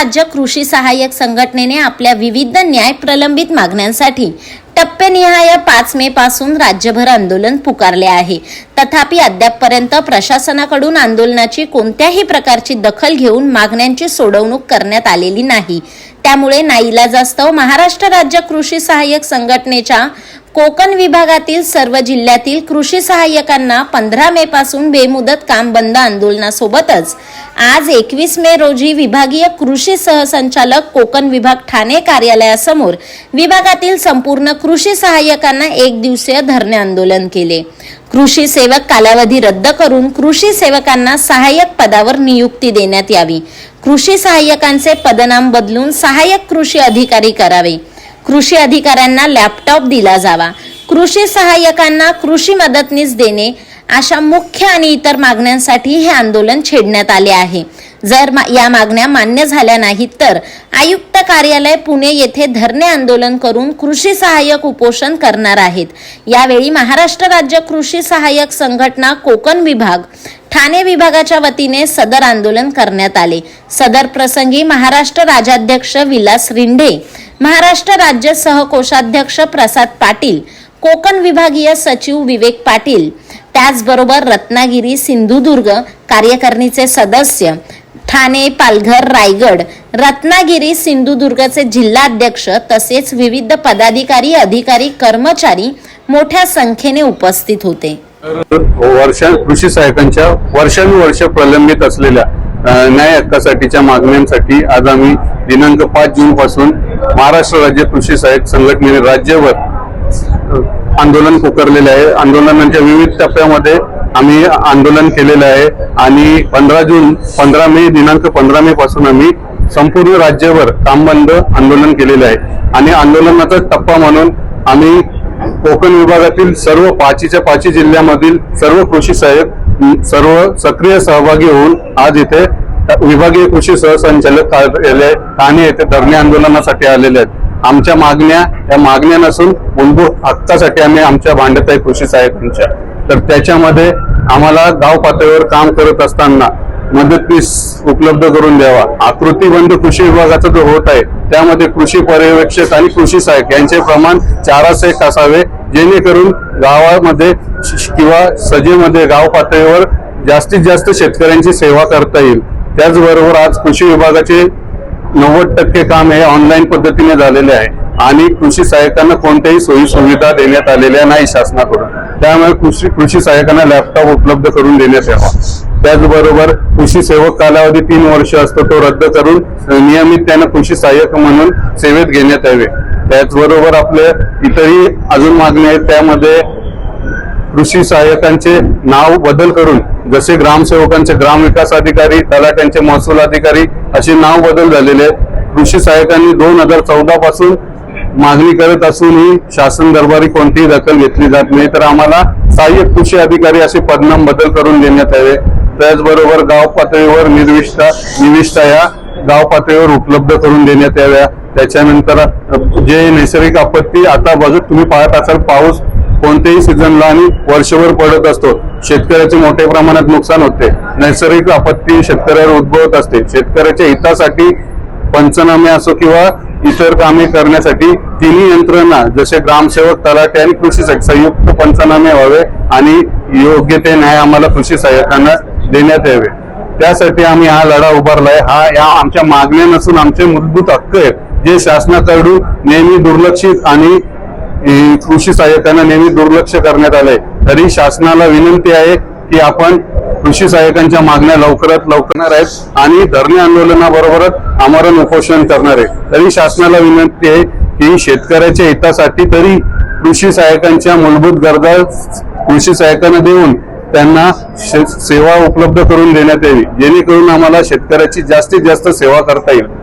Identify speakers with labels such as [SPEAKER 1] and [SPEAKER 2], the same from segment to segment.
[SPEAKER 1] राज्य कृषी सहाय्यक संघटनेने आपल्या विविध न्याय प्रलंबित मागण्यांसाठी टप्पेनिहाय पाच मे पासून राज्यभर आंदोलन पुकारले आहे. तथापि अद्यापपर्यंत प्रशासनाकडून आंदोलनाची कोणत्याही प्रकारची दखल घेऊन मागण्यांची सोडवणूक करण्यात आलेली नाही. त्यामुळे नाईलाजास्तव महाराष्ट्र राज्य कृषी सहाय्यक संघटनेच्या कोकण विभागातील सर्व जिल्ह्यातील कृषी सहाय्यकांना पंधरा मे पासून बेमुदत काम बंद आंदोलनासोबतच आज एकवीस मे रोजी विभागीय कृषी सहसंचालक कोकण विभाग ठाणे कार्यालयासमोर विभागातील संपूर्ण कृषी सहाय्यकांना एक दिवसीय धरणे आंदोलन केले. कृषी सेवक कालावधी रद्द करून कृषी सेवकांना सहाय्यक पदावर नियुक्ती देण्यात यावी. कृषी सहाय्यकांचे पदनाम बदलून सहाय्यक कृषी अधिकारी करावे. कृषी अधिकाऱ्यांना लॅपटॉप दिला जावा. कृषी सहाय्यकांना कृषी मदतनीस देणे अशा मुख्य आणि इतर मागण्यांसाठी हे आंदोलन छेडण्यात आले आहे. जर मा- या मागण्या मान्य झाल्या नाहीत तर आयुक्त कार्यालय पुणे येथे धरणे आंदोलन करून कृषी सहाय्यक उपोषण करणार आहेत. यावेळी महाराष्ट्र राज्य कृषी सहाय्यक संघटना कोकण विभाग ठाणे विभागाच्या वतीने सदर आंदोलन करण्यात आले. सदर प्रसंगी महाराष्ट्र राजाध्यक्ष विलास रिंढे महाराष्ट्र राज्य सहकोषाध्यक्ष प्रसाद पाटील कोकण विभागीय सचिव विवेक पाटील त्याचबरोबर रत्नागिरी सिंधुदुर्ग कार्यकारिणीचे सदस्य ठाणे पालघर रायगड रत्नागिरी सिंधुदुर्गचे जिल्हाध्यक्ष तसेच विविध पदाधिकारी अधिकारी कर्मचारी मोठ्या संख्येने उपस्थित होते.
[SPEAKER 2] हो, वर्षा कृषी सहाय्यकांच्या वर्षानुवर्ष प्रलंबित असलेल्या न्याय हक्कासाठीच्या मागण्यांसाठी आज आम्ही दिनांक पाच जून पासून महाराष्ट्र राज्य कृषी सहाय्यक संघटनेने राज्यभर आंदोलन पुकारलेलं आहे. आंदोलनाच्या विविध टप्प्यामध्ये आम्ही आंदोलन केलेलं आहे. आणि पंधरा जून पंधरा मे दिनांक पंधरा मे पासून आम्ही संपूर्ण राज्यभर काम बंद आंदोलन केलेलं आहे. आणि आंदोलनाचा टप्पा म्हणून आम्ही कोकण विभागातील सर्व पाचीच्या पाची जिल्ह्यामधील सर्व कृषी सहाय्यक सर्व सक्रिय सहभागी होऊन आज इथे विभागीय कृषी सहसंचालक कार्यालय ठाणे येथे धरणे आंदोलनासाठी आलेले आहेत. आमच्या मागण्या या मागण्या नसून मूलभूत हक्कासाठी आम्ही आमच्या भांडत आहे कृषी साहेबांच्या. तर त्याच्यामध्ये आम्हाला गाव पातळीवर काम करत असताना मदतनीस उपलब्ध करून द्यावा. आकृतीबंध कृषी विभागाचा जो होत आहे त्यामध्ये कृषी पर्यवेक्षक आणि कृषी सहाय्यक यांचे प्रमाण चारास एक असावे जेणेकरून गावामध्ये किंवा सजेमध्ये गाव पातळीवर जास्तीत जास्त शेतकऱ्यांची सेवा करता येईल. त्याचबरोबर आज कृषी विभागाचे नव्वद टक्के काम हे ऑनलाईन पद्धतीने झालेले आहे. आणि कृषी सहाय्यकांना कोणत्याही सोयी सुविधा देण्यात आलेल्या नाही शासनाकडून. त्यामुळे कृषी कृषी सहाय्यकांना लॅपटॉप उपलब्ध करून देण्यात यावा. त्याचबरोबर कृषी सेवक कालावधी तीन वर्ष असतो तो रद्द करून नियमित त्यांना कृषी सहाय्यक म्हणून सेवेत घेण्यात यावे. त्याचबरोबर आपले इतरही अजून मागणी आहेत त्यामध्ये कृषी सहाय्यकांचे नाव बदल करून जसे ग्रामसेवकांचे ग्रामविकास अधिकारी तलाट्यांचे महसूल अधिकारी असे नाव बदल झालेले आहेत. कृषी सहाय्यकांनी दोन हजार चौदा पासून मागणी करत असूनही शासन दरबारी कोणतीही दखल घेतली जात नाही. तर आम्हाला सहाय्यक कृषी अधिकारी असे पदनाम बदल करून देण्यात यावे. त्याचबरोबर गाव पातळीवर निर्विष्ठा निविष्ठा या गाव पातळीवर उपलब्ध करून देण्यात याव्या. त्याच्यानंतर जे नैसर्गिक आपत्ती आता बघत तुम्ही पाहत असाल पाऊस कोणत्याही सीझनला आणि वर्षभर पडत असतो. शेतकऱ्याचे मोठ्या प्रमाणात नुकसान होते. नैसर्गिक आपत्ती शेतकऱ्यावर उद्भवत असते. शेतकऱ्याच्या हितासाठी पंचनामे असो किंवा इतर कामे करण्यासाठी तिन्ही यंत्रणा जसे ग्रामसेवक तलाठी आणि कृषी संयुक्त पंचनामे व्हावे आणि योग्य ते न्याय आम्हाला कृषी सहाय्यकांना देण्यात यावे. त्यासाठी आम्ही हा लढा उभारलाय. हा या आमच्या मागण्या नसून आमचे मूलभूत हक्क आहेत. जे शासनाकडून नेहमी दुर्लक्षित आणि कृषी सहाय्यकांना नेहमी दुर्लक्ष करण्यात आलंय. तरी शासनाला विनंती आहे की आपण कृषी सहाय्यकांच्या मागण्या लवकरात लवकर आहेत आणि धरणे आंदोलनाबरोबरच आमरण उपोषण करणार आहे तरी शासनाला विनंती आहे की शेतकऱ्याच्या हितासाठी तरी कृषी सहाय्यकांच्या मूलभूत गरजा कृषी सहाय्यकांना देऊन त्यांना शे- सेवा उपलब्ध करून देण्यात यावी. जेणेकरून आम्हाला शेतकऱ्याची जास्तीत जास्त सेवा करता येईल.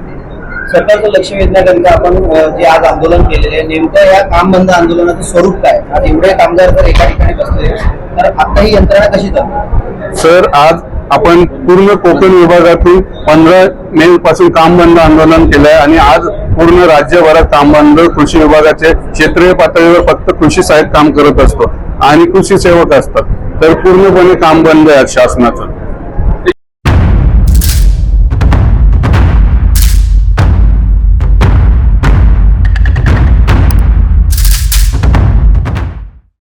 [SPEAKER 3] सरकारचं लक्ष वेधण्याकरिता आपण जे आज आंदोलन केलेले आहे नेमकं या काम बंद आंदोलनाचं स्वरूप काय? आज एवढे कामगार जर एका ठिकाणी बसले तर आता ही यंत्रणा कशी चालते?
[SPEAKER 2] सर आज आपण पूर्ण कोकण विभागातून पंधरा मे पासून काम बंद आंदोलन केलंय आणि आज पूर्ण राज्यभरात काम बंद कृषी विभागाचे क्षेत्रीय पातळीवर फक्त कृषी सहाय्यक काम करत असतो आणि कृषी सेवक असतात. तर पूर्णपणे काम बंद आहे शासनाचं.